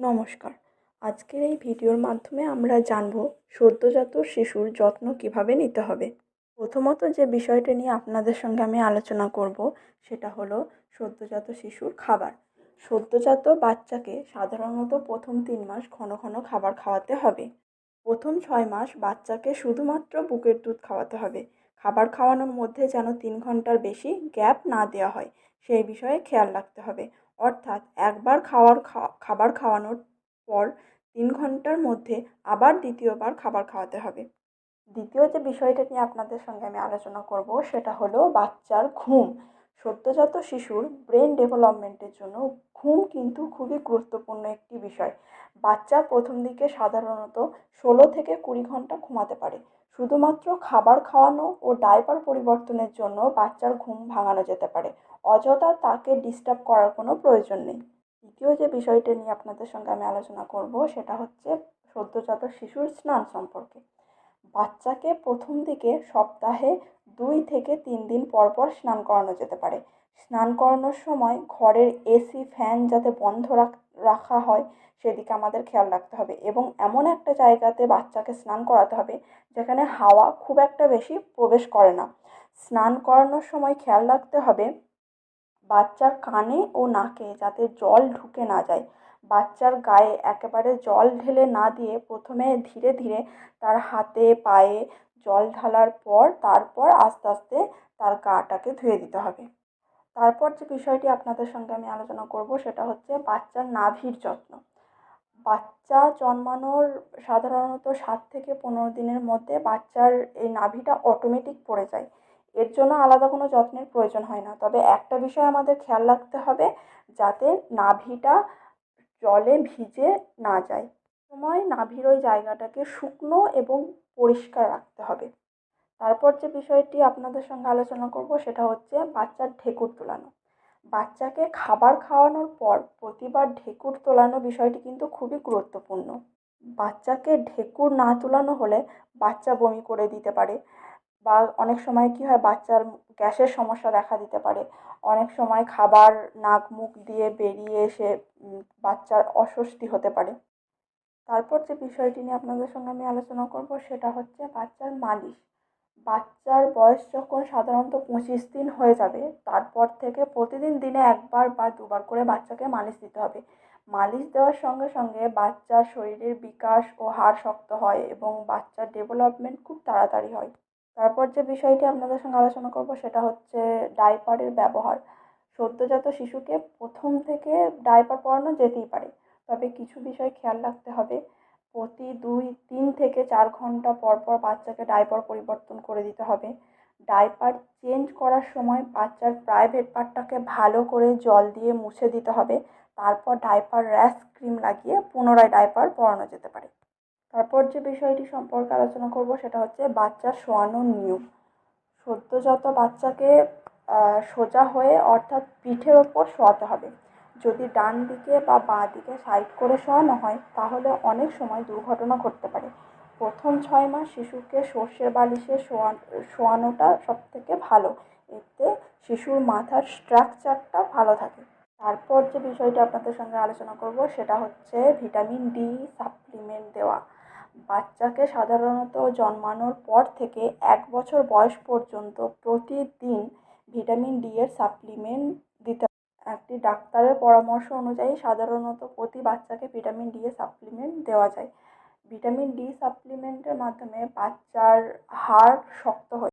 নমস্কার। আজকের এই ভিডিওর মাধ্যমে আমরা জানব সদ্যজাত শিশুর যত্ন কীভাবে নিতে হবে। প্রথমত যে বিষয়টা নিয়ে আপনাদের সঙ্গে আমি আলোচনা করব, সেটা হলো সদ্যজাত শিশুর খাবার। সদ্যজাত বাচ্চাকে সাধারণত প্রথম তিন মাস ঘন ঘন খাবার খাওয়াতে হবে। প্রথম ছয় মাস বাচ্চাকে শুধুমাত্র বুকের দুধ খাওয়াতে হবে। খাবার খাওয়ানোর মধ্যে যেন তিন ঘণ্টার বেশি গ্যাপ না দেওয়া হয়, সেই বিষয়ে খেয়াল রাখতে হবে। অর্থাৎ একবার খাওয়ার খাবার খাওয়ানোর পর তিন ঘণ্টার মধ্যে আবার দ্বিতীয়বার খাবার খাওয়াতে হবে। দ্বিতীয় যে বিষয়টা নিয়ে আপনাদের সঙ্গে আমি আলোচনা করব সেটা হলো বাচ্চার ঘুম। সদ্যজাত শিশুর ব্রেন ডেভেলপমেন্টের জন্য ঘুম কিন্তু খুবই গুরুত্বপূর্ণ একটি বিষয়। বাচ্চা প্রথম দিকে সাধারণত ষোলো থেকে কুড়ি ঘণ্টা ঘুমাতে পারে। শুধুমাত্র খাবার খাওয়ানো ও ডায়পার পরিবর্তনের জন্য বাচ্চার ঘুম ভাঙানো যেতে পারে। অযথা তাকে ডিস্টার্ব করার কোনো প্রয়োজন নেই। দ্বিতীয় যে বিষয়টি নিয়ে আপনাদের সঙ্গে আমি আলোচনা করব, সেটা হচ্ছে সদ্যজাত শিশুর স্নান সম্পর্কে। বাচ্চাকে প্রথম দিকে সপ্তাহে দুই থেকে তিন দিন পর পর স্নান করানো যেতে পারে। স্নান করানোর সময় ঘরের এসি, ফ্যান যাতে বন্ধ রাখা হয় সেদিকে আমাদের খেয়াল রাখতে হবে এবং এমন একটা জায়গাতে বাচ্চাকে স্নান করাতে হবে যেখানে হাওয়া খুব একটা বেশি প্রবেশ করে না। স্নান করানোর সময় খেয়াল রাখতে হবে বাচ্চার কানে ও নাকে যাতে জল ঢুকে না যায়। বাচ্চার গায়ে একেবারে জল ঢেলে না দিয়ে প্রথমে ধীরে ধীরে তার হাতে, পায়ে জল ঢালার পর তারপর আস্তে আস্তে তার গাটাকে ধুয়ে দিতে হবে। তারপর যে বিষয়টি আপনাদের সঙ্গে আমি আলোচনা করব সেটা হচ্ছে বাচ্চার নাভির যত্ন। বাচ্চা জন্মানোর সাধারণত সাত থেকে পনেরো দিনের মধ্যে বাচ্চার এই নাভিটা অটোমেটিক পড়ে যায়। এর জন্য আলাদা কোনো যত্নের প্রয়োজন হয় না। তবে একটা বিষয় আমাদের খেয়াল রাখতে হবে, যাতে নাভিটা জলে ভিজে না যায়। সময় নাভির ওই জায়গাটাকে শুকনো এবং পরিষ্কার রাখতে হবে। তারপর যে বিষয়টি আপনাদের সঙ্গে আলোচনা করব, সেটা হচ্ছে বাচ্চার ঢেকুর তোলানো। বাচ্চাকে খাবার খাওয়ানোর পর প্রতিবার ঢেকুর তোলানো বিষয়টি কিন্তু খুবই গুরুত্বপূর্ণ। বাচ্চাকে ঢেকুর না তোলানো হলে বাচ্চা বমি করে দিতে পারে বা অনেক সময় কী হয়, বাচ্চার গ্যাসের সমস্যা দেখা দিতে পারে। অনেক সময় খাবার নাক মুখ দিয়ে বেরিয়ে এসে বাচ্চার অস্বস্তি হতে পারে। তারপর যে বিষয়টি নিয়ে আপনাদের সঙ্গে আমি আলোচনা করব সেটা হচ্ছে বাচ্চার মালিশ। বাচ্চার বয়স যখন সাধারণত পঁচিশ দিন হয়ে যাবে, তারপর থেকে প্রতিদিন দিনে একবার বা দুবার করে বাচ্চাকে মালিশ দিতে হবে। মালিশ দেওয়ার সঙ্গে সঙ্গে বাচ্চার শরীরের বিকাশ ও হাড় শক্ত হয় এবং বাচ্চার ডেভেলপমেন্ট খুব তাড়াতাড়ি হয়। তারপর যে বিষয়টি আপনাদের সঙ্গে আলোচনা করব সেটা হচ্ছে ডাইপারের ব্যবহার। সদ্যজাত শিশুকে প্রথম থেকে ডাইপার পরানো যেতেই পারে, তবে কিছু বিষয় খেয়াল রাখতে হবে। প্রতি দুই, তিন থেকে চার ঘণ্টা পর পর বাচ্চাকে ডাইপার পরিবর্তন করে দিতে হবে। ডাইপার চেঞ্জ করার সময় বাচ্চার প্রাইভেট পার্টটাকে ভালো করে জল দিয়ে মুছে দিতে হবে। তারপর ডাইপার র্যাশ ক্রিম লাগিয়ে পুনরায় ডাইপার পরানো যেতে পারে। তারপর যে বিষয়টি সম্পর্কে আলোচনা করব সেটা হচ্ছে বাচ্চা শোয়ানোর নিয়ম। সদ্যজাত বাচ্চাকে সোজা হয়ে অর্থাৎ পিঠের ওপর শোয়াতে হবে। যদি ডান দিকে বা বাঁ দিকে সাইড করে শোয়ানো হয়, তাহলে অনেক সময় দুর্ঘটনা ঘটতে পারে। প্রথম ছয় মাস শিশুকে সর্ষের বালিশে শোয়া শোয়ানোটা সবথেকে ভালো। এতে শিশুর মাথার স্ট্রাকচারটা ভালো থাকে। তারপর যে বিষয়টা আপনাদের সঙ্গে আলোচনা করব, সেটা হচ্ছে ভিটামিন ডি সাপ্লিমেন্ট দেওয়া। বাচ্চাকে সাধারণত জন্মানোর পর থেকে এক বছর বয়স পর্যন্ত প্রতিদিন ভিটামিন ডি এর সাপ্লিমেন্ট দিতে একটি ডাক্তারের পরামর্শ অনুযায়ী সাধারণত প্রতি বাচ্চাকে ভিটামিন ডি এর সাপ্লিমেন্ট দেওয়া যায়। ভিটামিন ডি সাপ্লিমেন্টের মাধ্যমে বাচ্চার হাড় শক্ত হয়ে।